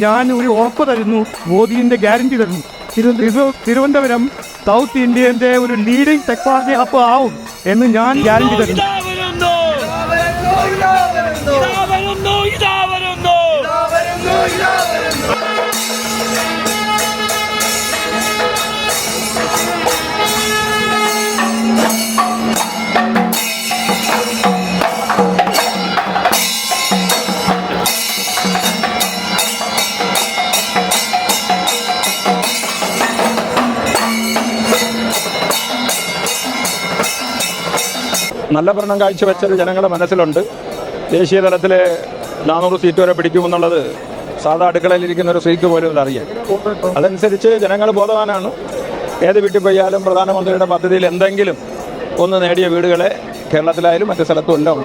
ഞാൻ ഒരു ഉറപ്പ് തരുന്നു. മോദിന്റെ ഗ്യാരണ്ടി തരുന്നു. തിരു- തിരു- തിരുവനന്തപുരം സൗത്ത് ഇന്ത്യന്റെ ഒരു ലീഡിംഗ് ടെക്നോളജി ഹബ് ആവും എന്ന് ഞാൻ ഗ്യാരണ്ടി തരുന്നു. ഇതാ വരുന്നു ഇതാ വരുന്നു ഇതാ വരുന്നു നല്ല ഭരണം കാഴ്ചവെച്ചത് ജനങ്ങളുടെ മനസ്സിലുണ്ട്. ദേശീയ തലത്തിൽ നാനൂറ് സീറ്റ് വരെ പിടിക്കുമെന്നുള്ളത് സാധാ അടുക്കളയിലിരിക്കുന്ന ഒരു സ്ത്രീക്ക് പോലും അതറിയാം അതനുസരിച്ച് ജനങ്ങൾ ബോധവാനാണ്. ഏത് വീട്ടിൽ പോയാലും പ്രധാനമന്ത്രിയുടെ പദ്ധതിയിൽ എന്തെങ്കിലും ഒന്ന് നേടിയ വീടുകളെ കേരളത്തിലായാലും മറ്റു സ്ഥലത്തും എല്ലാം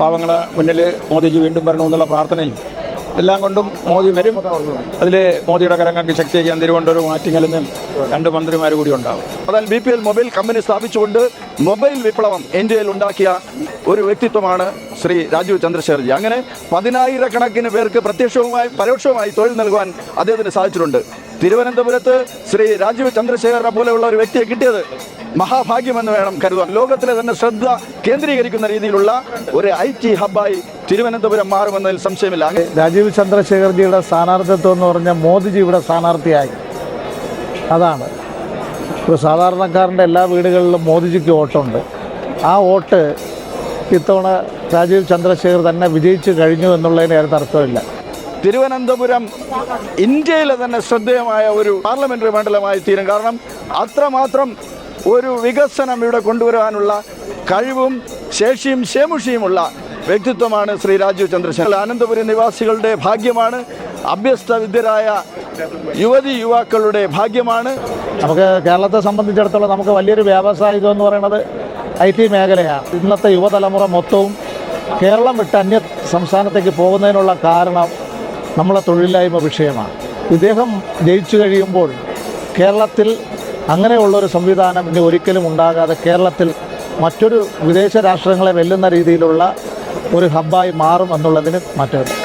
പാവങ്ങളെ മുന്നിൽ മോദിജി വീണ്ടും വരണമെന്നുള്ള പ്രാർത്ഥനയും എല്ലാം കൊണ്ടും മോദി വരും. അതിൽ മോദിയുടെ കരങ്ങൾക്ക് ശക്തി ചെയ്യാൻ തിരുവനന്തപുരം ആറ്റിങ്ങലിൽ നിന്നും രണ്ട് മന്ത്രിമാർ കൂടി ഉണ്ടാവും. അതായത് B P L mobile company സ്ഥാപിച്ചുകൊണ്ട് mobile വിപ്ലവം ഇന്ത്യയിൽ ഉണ്ടാക്കിയ ഒരു വ്യക്തിത്വമാണ് ശ്രീ രാജീവ് ചന്ദ്രശേഖർജി. അങ്ങനെ പതിനായിരക്കണക്കിന് പേർക്ക് പ്രത്യക്ഷവുമായി പരോക്ഷവുമായി തൊഴിൽ നൽകുവാൻ അദ്ദേഹത്തിന് സാധിച്ചിട്ടുണ്ട്. തിരുവനന്തപുരത്ത് ശ്രീ രാജീവ് ചന്ദ്രശേഖരനെ പോലെയുള്ള ഒരു വ്യക്തിയെ കിട്ടിയത് മഹാഭാഗ്യമെന്ന് വേണം കരുതാൻ. ലോകത്തിലെ തന്നെ ശ്രദ്ധ കേന്ദ്രീകരിക്കുന്ന രീതിയിലുള്ള ഒരു ഐ ടി ഹബ്ബായി തിരുവനന്തപുരം മാറുമെന്നതിൽ സംശയമില്ല. രാജീവ് ചന്ദ്രശേഖർജിയുടെ സ്ഥാനാർത്ഥിത്വം എന്ന് പറഞ്ഞാൽ മോദിജിയുടെ സ്ഥാനാർത്ഥിയായി. അതാണ്. ഒരു സാധാരണക്കാരന്റെ എല്ലാ വീടുകളിലും മോദിജിക്ക് വോട്ടുണ്ട്. ആ വോട്ട് ഇത്തവണ രാജീവ് ചന്ദ്രശേഖർ തന്നെ വിജയിച്ചു കഴിഞ്ഞു എന്നുള്ളതിന് ഏറെ തർക്കമില്ല തിരുവനന്തപുരം ഇന്ത്യയിലെ തന്നെ ശ്രദ്ധേയമായ ഒരു പാർലമെന്ററി മണ്ഡലമായി തീരും. കാരണം അത്രമാത്രം ഒരു വികസനം ഇവിടെ കൊണ്ടുവരാനുള്ള കഴിവും ശേഷിയും ശേമുഷിയുമുള്ള വ്യക്തിത്വമാണ് ശ്രീ രാജീവ് ചന്ദ്രശേഖർ അനന്തപുരം നിവാസികളുടെ ഭാഗ്യമാണ്. അഭ്യസ്ത വിദ്യരായ യുവതി യുവാക്കളുടെ ഭാഗ്യമാണ്. നമുക്ക് കേരളത്തെ സംബന്ധിച്ചിടത്തോളം നമുക്ക് വലിയൊരു വ്യാവസായികം എന്ന് പറയുന്നത് ഐ ടി മേഖലയാണ്. ഇന്നത്തെ യുവതലമുറ മൊത്തവും കേരളം വിട്ട് അന്യ സംസ്ഥാനത്തേക്ക് പോകുന്നതിനുള്ള കാരണം നമ്മളെ തൊഴിലില്ലായ്മ വിഷയമാണ്. ഇദ്ദേഹം ജയിച്ചു കഴിയുമ്പോൾ കേരളത്തിൽ അങ്ങനെയുള്ളൊരു സംവിധാനം ഇനി ഒരിക്കലും ഉണ്ടാകാതെ കേരളത്തിൽ മറ്റൊരു വിദേശ രാഷ്ട്രങ്ങളെ വെല്ലുന്ന രീതിയിലുള്ള ഒരു ഹബ്ബായി മാറും എന്നുള്ളതിന് മാറ്റമില്ല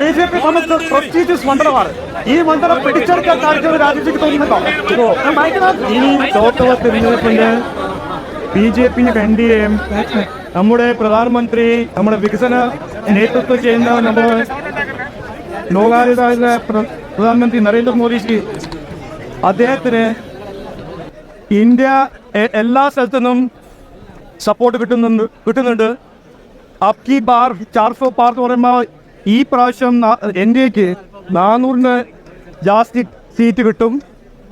പി സംബന്ധിച്ച് പ്രസ്റ്റീജിയസ് മണ്ഡലമാണ് ഈ മണ്ഡലം പിടിച്ചെടുക്കാൻ സാധിച്ചത് രാജ്യത്തേക്ക് തോന്നുന്നുണ്ടോ ഈ B J P N D A നമ്മുടെ പ്രധാനമന്ത്രി നമ്മുടെ വികസന നേതൃത്വം ചെയ്യുന്ന നമ്മുടെ ലോകായുധ പ്രധാനമന്ത്രി നരേന്ദ്രമോദിജി അദ്ദേഹത്തിന് ഇന്ത്യ എല്ലാ സ്ഥലത്തു നിന്നും സപ്പോർട്ട് കിട്ടുന്നുണ്ട് കിട്ടുന്നുണ്ട്. അബ്കി ബാർ ചാർസോ പാർ എന്ന് പറയുമ്പോൾ ഈ പ്രാവശ്യം എൻ ഡി എക്ക് നാനൂറിന് ജാസ്തി സീറ്റ് കിട്ടും.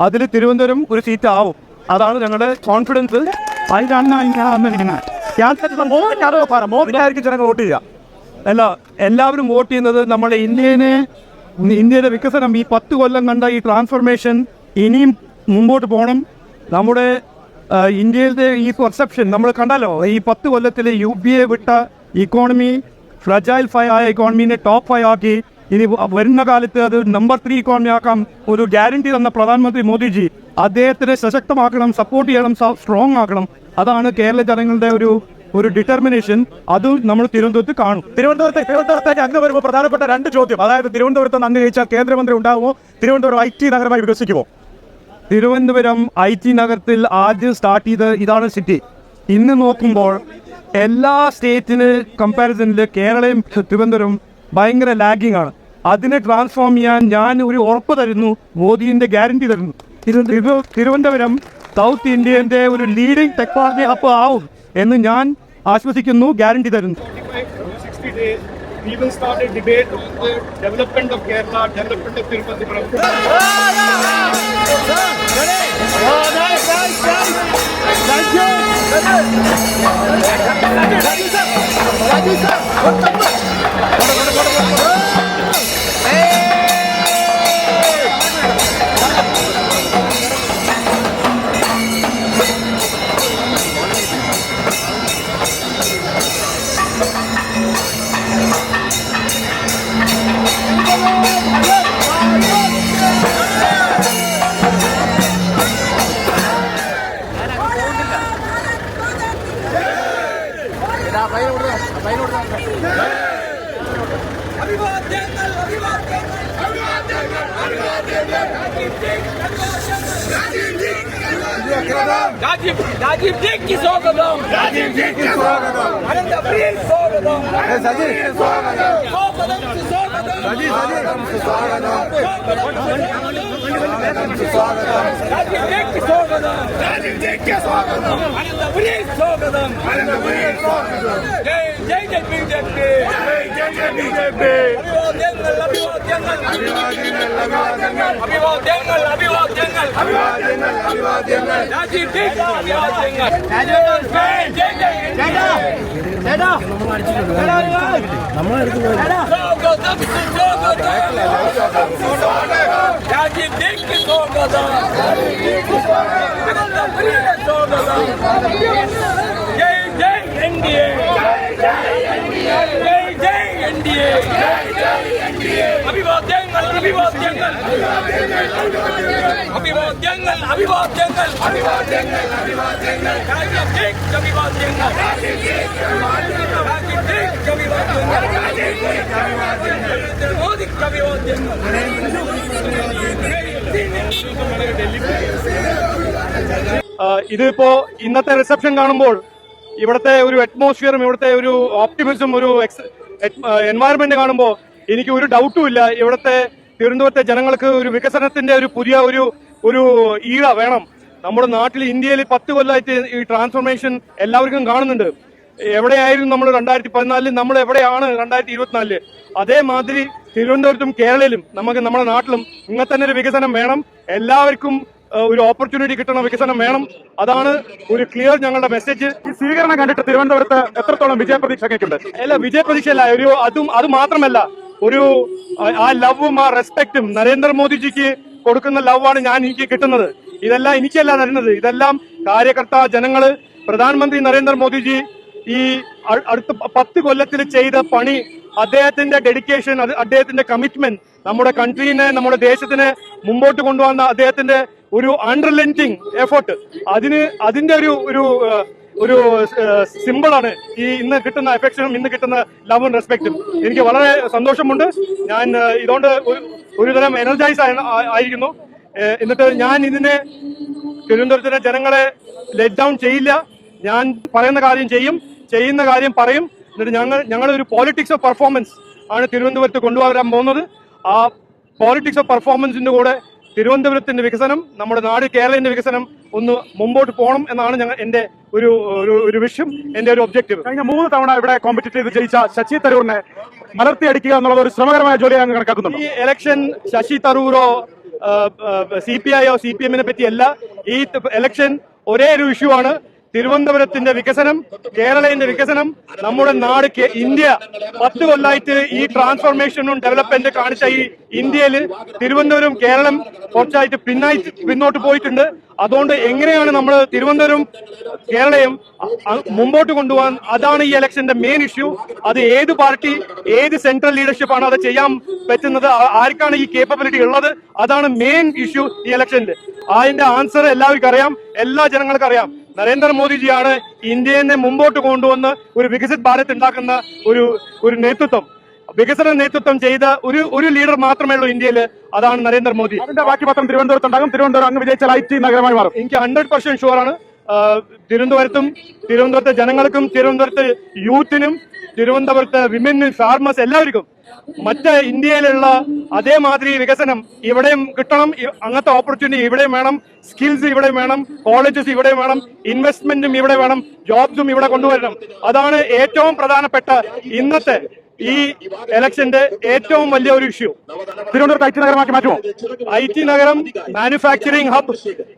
അതിൽ തിരുവനന്തപുരം ഒരു സീറ്റ് ആവും അതാണ് ഞങ്ങളുടെ കോൺഫിഡൻസ് മോദിനായിരിക്കും ജനങ്ങൾ വോട്ട് ചെയ്യുക അല്ല എല്ലാവരും വോട്ട് ചെയ്യുന്നത് നമ്മുടെ ഇന്ത്യനെ ഇന്ത്യയുടെ വികസനം ഈ പത്ത് കൊല്ലം കണ്ട ഈ ട്രാൻസ്ഫോർമേഷൻ ഇനിയും മുമ്പോട്ട് പോകണം. നമ്മുടെ ഇന്ത്യയിലെ ഈ പെർസെപ്ഷൻ നമ്മൾ കണ്ടല്ലോ ഈ പത്ത് കൊല്ലത്തിൽ യു പി എ വിട്ട ഇക്കോണമി ഫ്രജൈൽ ഫൈ ആയ ഇക്കോണമിനെ ടോപ്പ് ഫൈവ് ആക്കി. ഇനി വരുന്ന കാലത്ത് അത് നമ്പർ ത്രീ ഇക്കോണമി ആക്കാം. ഒരു ഗ്യാരണ്ടി തന്ന പ്രധാനമന്ത്രി മോദിജി അദ്ദേഹത്തിനെ സശക്തമാക്കണം സപ്പോർട്ട് ചെയ്യണം സ്ട്രോങ് ആക്കണം. അതാണ് കേരള ജനങ്ങളുടെ ഒരു ഒരു ഡിറ്റർമിനേഷൻ അത് നമ്മൾ തിരുവനന്തപുരത്ത് കാണും. തിരുവനന്തപുരത്തെ തിരുവനന്തപുരത്തേക്ക് അങ്ങ് വരുമ്പോൾ പ്രധാനപ്പെട്ട രണ്ട് ചോദ്യം. അതായത് തിരുവനന്തപുരത്ത് അങ്ങ് ജയിച്ചാൽ കേന്ദ്രമന്ത്രി ഉണ്ടാവുമോ? തിരുവനന്തപുരം ഐ ടി നഗരമായി വികസിക്കുമോ? തിരുവനന്തപുരം ഐ ടി നഗരത്തിൽ ആദ്യം സ്റ്റാർട്ട് ചെയ്ത് ഇതാണ് സിറ്റി ഇന്ന് നോക്കുമ്പോൾ എല്ലാ സ്റ്റേറ്റിന് കമ്പാരിസണിൽ കേരളയും തിരുവനന്തപുരം ഭയങ്കര ലാഗിങ് ആണ്. അതിനെ ട്രാൻസ്ഫോം ചെയ്യാൻ ഞാൻ ഒരു ഉറപ്പ് തരുന്നു മോദിന്റെ ഗ്യാരണ്ടി തരുന്നു. തിരു- തിരു- തിരുവനന്തപുരം സൗത്ത് ഇന്ത്യന്റെ ഒരു ലീഡിംഗ് ടെക്നോളജി ഹബ് ആവും. എന്ന് ഞാൻ ആശ്വസിക്കുന്നു ഗ്യാരണ്ടി തരുന്നു. 60 days, രാജീവ് രാജീവ് ജയ്ക്ക് സ്വാഗതം രാജീവ് ജയ്ക്ക് സ്വാഗതം അനന്ത പ്രിയ സ്വാഗതം സജീവ് സ്വാഗതം സ്വാഗതം സ്വാഗതം സജീവ് സ്വാഗതം രാജീവ് ജയ്ക്ക് സ്വാഗതം Rajeev ജയ്ക്ക് Dinki sorgada Dinki sorgada Jai Jai NDA Jai Jai NDA అభివాద్యంగల్ అభివాద్యంగల్ అభివాద్యంగల్ అభివాద్యంగల్ అభివాద్యంగల్ అభివాద్యంగల్ రాజీ టేక్ అభివాద్యంగల్ రాజీ టేక్ అభివాద్యంగల్ రాజీ టేక్ అభివాద్యంగల్ ഇതിപ്പോ ഇന്നത്തെ റിസപ്ഷൻ കാണുമ്പോൾ ഇവിടുത്തെ ഒരു അറ്റ്മോസ്ഫിയറും ഇവിടുത്തെ ഒരു ഓപ്റ്റിമിസം ഒരു എൻവയറമെന്റ് കാണുമ്പോൾ എനിക്ക് ഒരു ഡൗട്ടും ഇല്ല. ഇവിടുത്തെ തിരുവനന്തപുരത്തെ ജനങ്ങൾക്ക് ഒരു വികസനത്തിന്റെ ഒരു പുതിയ ഒരു ഒരു ഈഴ വേണം. നമ്മുടെ നാട്ടിൽ ഇന്ത്യയിൽ പത്ത് കൊല്ലമായിട്ട് ഈ ട്രാൻസ്ഫോർമേഷൻ എല്ലാവർക്കും കാണുന്നുണ്ട്. എവിടെയായിരുന്നു നമ്മൾ രണ്ടായിരത്തി പതിനാലിൽ? നമ്മൾ എവിടെയാണ് രണ്ടായിരത്തി ഇരുപത്തിനാലിൽ? അതേമാതിരി തിരുവനന്തപുരത്തും കേരളയിലും നമുക്ക് നമ്മുടെ നാട്ടിലും ഇങ്ങനെ തന്നെ ഒരു വികസനം വേണം. എല്ലാവർക്കും ഒരു ഓപ്പർച്യൂണിറ്റി കിട്ടണം വികസനം വേണം. അതാണ് ഒരു ക്ലിയർ ഞങ്ങളുടെ മെസ്സേജ് ഈ സ്വീകരണം കണ്ടിട്ട് തിരുവനന്തപുരത്ത് എത്രത്തോളം വിജയപ്രതീക്ഷ ഉണ്ട് അല്ല വിജയപ്രതീക്ഷ അല്ല ഒരു അതും അത് മാത്രമല്ല ഒരു ആ- ആ ലവും ആ റെസ്പെക്റ്റും നരേന്ദ്രമോദിജിക്ക് കൊടുക്കുന്ന ലവാണ് ഞാൻ എനിക്ക് കിട്ടുന്നത്. ഇതെല്ലാം എനിക്കല്ല തരുന്നത്. ഇതെല്ലാം കാര്യകർത്ത ജനങ്ങൾ പ്രധാനമന്ത്രി നരേന്ദ്രമോദിജി ഈ അടുത്ത പത്ത് കൊല്ലത്തിൽ ചെയ്ത പണി അദ്ദേഹത്തിന്റെ ഡെഡിക്കേഷൻ അദ്ദേഹത്തിന്റെ കമ്മിറ്റ്മെന്റ് നമ്മുടെ കൺട്രീനെ നമ്മുടെ ദേശത്തിനെ മുമ്പോട്ട് കൊണ്ടുവന്ന അദ്ദേഹത്തിന്റെ ഒരു അൺറിലെന്റിങ് എഫേർട്ട് അതിന് അതിന്റെ ഒരു ഒരു ഒരു സിമ്പിളാണ് ഈ ഇന്ന് കിട്ടുന്ന എഫക്ഷനും ഇന്ന് കിട്ടുന്ന ലവും റെസ്പെക്റ്റും എനിക്ക് വളരെ സന്തോഷമുണ്ട്. ഞാൻ ഇതുകൊണ്ട് ഒരു- ഒരുതരം എനർജൈസ് ആയിരിക്കുന്നു. എന്നിട്ട് ഞാൻ ഇതിനെ തിരുവനന്തപുരത്തിലെ ജനങ്ങളെ ലെറ്റ് ഡൗൺ ചെയ്യില്ല. ഞാൻ പറയുന്ന കാര്യം ചെയ്യും. ചെയ്യുന്ന കാര്യം പറയും. എന്നിട്ട് ഞങ്ങൾ ഞങ്ങളൊരു പോളിറ്റിക്സ് ഓഫ് പെർഫോമൻസ് ആണ് തിരുവനന്തപുരത്ത് കൊണ്ടുവരാൻ പോകുന്നത്. ആ പോളിറ്റിക്സ് ഓഫ് പെർഫോമൻസിന്റെ കൂടെ തിരുവനന്തപുരത്തിന്റെ വികസനം നമ്മുടെ നാട് കേരളത്തിന്റെ വികസനം ഒന്ന് മുമ്പോട്ട് പോകണം എന്നാണ് ഞങ്ങൾ എന്റെ ഒരു ഒരു വിഷയം എന്റെ ഒരു ഒബ്ജക്റ്റീവ് കഴിഞ്ഞ മൂന്ന് തവണ ഇവിടെ കോമ്പറ്റീറ്റ് ചെയ്ത് ജയിച്ച ശശി തരൂരിനെ മലർത്തി അടിക്കുക എന്നുള്ളത് ഒരു ശ്രമകരമായ ജോലിയാണ് കണക്കാക്കുന്നത് ഈ ഇലക്ഷൻ ശശി തരൂറോ സി പി ഐയോ സി പി എമ്മിനെ പറ്റിയല്ല ഈ ഇലക്ഷൻ ഒരേ ഒരു ഇഷ്യൂ ആണ്. തിരുവനന്തപുരത്തിന്റെ വികസനം കേരളത്തിന്റെ വികസനം നമ്മുടെ നാട് ഇന്ത്യ പത്ത് കൊല്ലായിട്ട് ഈ ട്രാൻസ്ഫോർമേഷനും ഡെവലപ്മെന്റ് കാണിച്ച ഈ ഇന്ത്യയിൽ തിരുവനന്തപുരം കേരളം കുറച്ചായിട്ട് പിന്നായി പിന്നോട്ട് പോയിട്ടുണ്ട്. അതുകൊണ്ട് എങ്ങനെയാണ് നമ്മൾ തിരുവനന്തപുരം കേരളയും മുമ്പോട്ട് കൊണ്ടുപോകാൻ അതാണ് ഈ ഇലക്ഷന്റെ മെയിൻ ഇഷ്യൂ അത് ഏത് പാർട്ടി ഏത് സെൻട്രൽ ലീഡർഷിപ്പ് ആണ് അത് ചെയ്യാൻ പറ്റുന്നത് ആർക്കാണ് ഈ കേപ്പബിലിറ്റി ഉള്ളത് അതാണ് മെയിൻ ഇഷ്യൂ ഈ ഇലക്ഷന്റെ അതിന്റെ ആൻസർ എല്ലാവർക്കും അറിയാം എല്ലാ ജനങ്ങൾക്കും അറിയാം. നരേന്ദ്രമോദിജിയാണ് ഇന്ത്യനെ മുമ്പോട്ട് കൊണ്ടുവന്ന് ഒരു വികസിത് ഭാരത് ഉണ്ടാക്കുന്ന ഒരു ഒരു നേതൃത്വം. വികസന നേതൃത്വം ചെയ്ത ഒരു ഒരു ലീഡർ മാത്രമേ ഉള്ളൂ ഇന്ത്യയിൽ അതാണ് നരേന്ദ്രമോദി. അതിന്റെ ബാക്കി പത്രം തിരുവനന്തപുരത്ത് ഉണ്ടാകും. തിരുവനന്തപുരം അങ്ങ് വിജയിച്ചാൽ ഐ ടി നഗരമായി മാറും. എനിക്ക് ഹൺഡ്രഡ് പെർസെന്റ് ഷുവർ ആണ്. തിരുവനന്തപുരത്തും തിരുവനന്തപുരത്തെ ജനങ്ങൾക്കും തിരുവനന്തപുരത്തെ യൂത്തിനും തിരുവനന്തപുരത്തെ വിമനും ഫാർമേഴ്സ് എല്ലാവർക്കും മറ്റ് ഇന്ത്യയിലുള്ള അതേമാതിരി വികസനം ഇവിടെയും കിട്ടണം. അങ്ങനത്തെ ഓപ്പർച്യൂണിറ്റി ഇവിടെയും വേണം. സ്കിൽസ് ഇവിടെ വേണം. കോളേജസ് ഇവിടെ വേണം. ഇൻവെസ്റ്റ്മെന്റും ഇവിടെ വേണം. ജോബ്സും ഇവിടെ കൊണ്ടുവരണം. അതാണ് ഏറ്റവും പ്രധാനപ്പെട്ട ഇന്നത്തെ ഈ എലക്ഷന്റെ ഏറ്റവും വലിയ ഒരു ഇഷ്യൂ തിരുവനന്തപുരത്ത് ഐ ടി നഗരമാക്കി മാറ്റുമോ? ഐ ടി നഗരം മാനുഫാക്ചറിംഗ് ഹബ്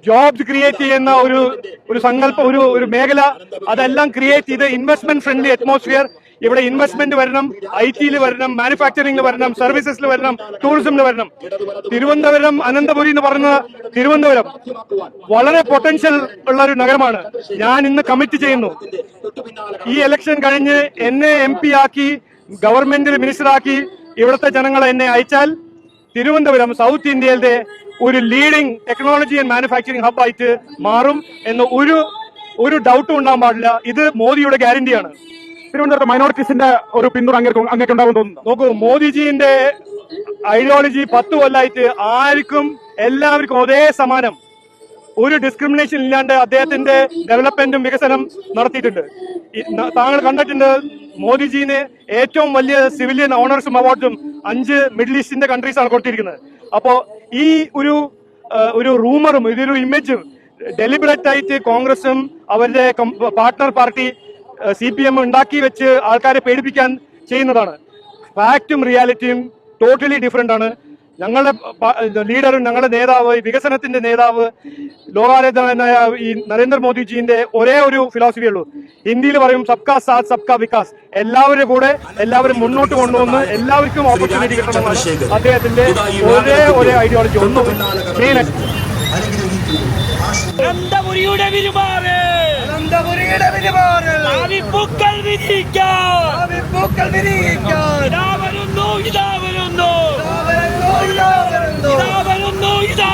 ജോബ്സ് ക്രിയേറ്റ് ചെയ്യുന്ന ഒരു ഒരു സങ്കല്പ ഒരു ഒരു മേഖല. അതെല്ലാം ക്രിയേറ്റ് ചെയ്ത് ഇൻവെസ്റ്റ്മെന്റ് ഫ്രണ്ട്ലി അറ്റ്മോസ്ഫിയർ ഇവിടെ ഇൻവെസ്റ്റ്മെന്റ് വരണം ഐ ടിയിൽ വരണം മാനുഫാക്ചറിംഗിൽ വരണം സർവീസസിൽ വരണം ടൂറിസമിൽ വരണം. തിരുവനന്തപുരം അനന്തപുരി എന്ന് പറയുന്ന തിരുവനന്തപുരം. വളരെ പൊട്ടൻഷ്യൽ ഉള്ള ഒരു നഗരമാണ്. ഞാൻ ഇന്ന് കമ്മിറ്റ് ചെയ്യുന്നു. ഈ ഇലക്ഷൻ കഴിഞ്ഞ് എന്നെ എം പി ആക്കി ഗവൺമെന്റിൽ മിനിസ്റ്ററാക്കി ഇവിടുത്തെ ജനങ്ങൾ എന്നെ അയച്ചാൽ തിരുവനന്തപുരം സൗത്ത് ഇന്ത്യയിലെ ഒരു ലീഡിംഗ് ടെക്നോളജി ആൻഡ് മാനുഫാക്ചറിംഗ് ഹബ്ബായിട്ട് മാറും എന്ന് ഒരു ഒരു ഡൗട്ടും ഉണ്ടാകാൻ പാടില്ല. ഇത് മോദിയുടെ ഗ്യാരണ്ടിയാണ് തിരുവനന്തപുരത്ത് മൈനോറിറ്റീസിന്റെ ഒരു പിന്തുണ അങ്ങേക്ക് ഉണ്ടാവും തോന്നുന്നു. നോക്കൂ മോദിജിന്റെ ഐഡിയോളജി പത്ത് കൊല്ലായിട്ട് ആർക്കും എല്ലാവർക്കും ഒരേ സമാനം. ഒരു ഡിസ്ക്രിമിനേഷൻ ഇല്ലാണ്ട് അദ്ദേഹത്തിന്റെ ഡെവലപ്മെന്റും വികസനം നടത്തിയിട്ടുണ്ട്. താങ്കൾ കണ്ടിട്ടുണ്ട് മോദിജിന് ഏറ്റവും വലിയ സിവിലിയൻ ഓണേഴ്സും അവാർഡും അഞ്ച് മിഡിൽ ഈസ്റ്റിന്റെ കൺട്രീസ് ആണ് കൊടുത്തിരിക്കുന്നത്. അപ്പോ ഈ ഒരു ഒരു റൂമറും ഇതൊരു ഇമേജും ഡെലിബറേറ്റ് ആയിട്ട് കോൺഗ്രസും അവരുടെ partner party C P M ഉണ്ടാക്കി വെച്ച് ആൾക്കാരെ പേടിപ്പിക്കാൻ ചെയ്യുന്നതാണ്. ഫാക്റ്റും റിയാലിറ്റിയും ടോട്ടലി ഡിഫറെന്റ് ആണ്. ഞങ്ങളുടെ ലീഡറും ഞങ്ങളുടെ നേതാവ് വികസനത്തിന്റെ നേതാവ് ലോകാരോഗ്യ ഈ നരേന്ദ്രമോദിജിന്റെ ഒരേ ഒരു ഫിലോസഫി ഉള്ളൂ. ഹിന്ദിയിൽ പറയും സബ്കാ സാത്ത് സബ്കാ വികാസ്. എല്ലാവരുടെ കൂടെ എല്ലാവരും മുന്നോട്ട് കൊണ്ടുവന്ന് എല്ലാവർക്കും ഓപ്പർച്യൂണിറ്റി കിട്ടണമെന്നാണ് അദ്ദേഹത്തിന്റെ ഒരേ ഒരേ ഐഡിയോളജി ഒന്നും മെയിൻ അനന്തപുരിയുടെ വിരുമാറ് അനന്തപുരിയുടെ വിരുമാറ് പൂക്കൾ വിരിയിക്കാൻ. പൂക്കൾ വിരിയിക്കാൻ. ഇതാ വരുന്നു ഇതാ വരുന്നു. ഇതാ വരുന്നു ഇതാ വരുന്നു. ഇതാ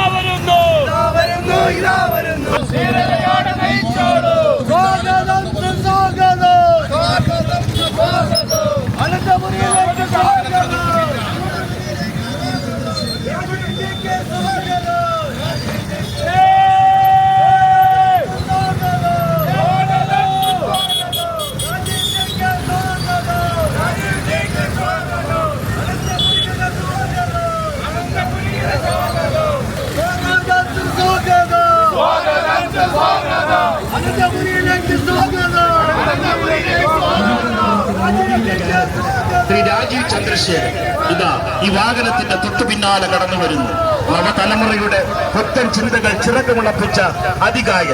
വരുന്നു ഇതാ വരുന്നു. ധീരതയോടെ നയിച്ചോളൂ രാജീവ് ചന്ദ്രശേഖരൻ ഇതാ ഈ വാഹനത്തിന്റെ തൊട്ടു പിന്നാലെ കടന്നു വരുന്നു. നവതലമുറയുടെ പുത്തൻ ചിന്തകൾ ചിറക്കമുളപ്പിച്ച അതികായ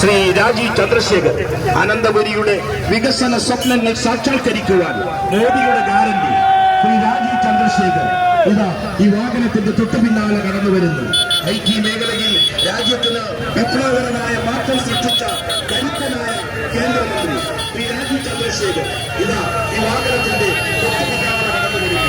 ശ്രീ രാജീവ് ചന്ദ്രശേഖർ. അനന്തപുരിയുടെ വികസന സ്വപ്നങ്ങൾ സാക്ഷാത്കരിക്കുവാൻ മോദിയുടെ ഗ്യാരണ്ടി ശ്രീ രാജീവ് ചന്ദ്രശേഖർ. ഇതാ ഈ വാഹനത്തിന്റെ തൊട്ടു പിന്നാലെ കടന്നു വരുന്നു. ഐ ടി മേഖലയിൽ രാജ്യത്തിന് വിപ്ലവകരമായ മാറ്റം സൃഷ്ടിച്ച കരുത്തനായ കേന്ദ്രമന്ത്രി ശ്രീ രാജീവ് ചന്ദ്രശേഖർ ഇതാ ഈ വാഹനത്തിന്റെ തൊട്ടു പിന്നാലെ കടന്നു വരുന്നു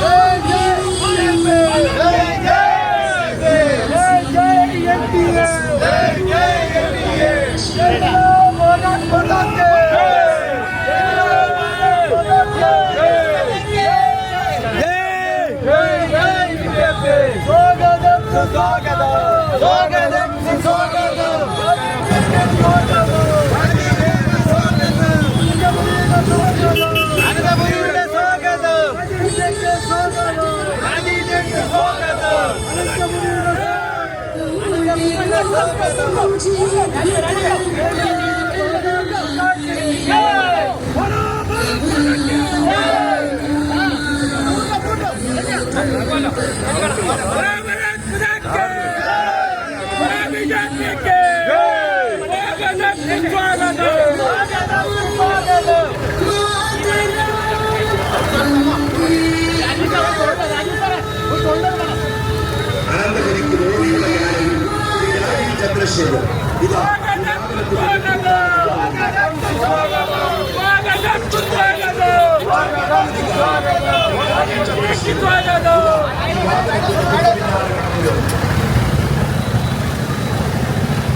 Yeah. അനന്തപുരിക്ക് രാജീവ് ചന്ദ്രശേഖർ ഇതാ സ്വാഗതം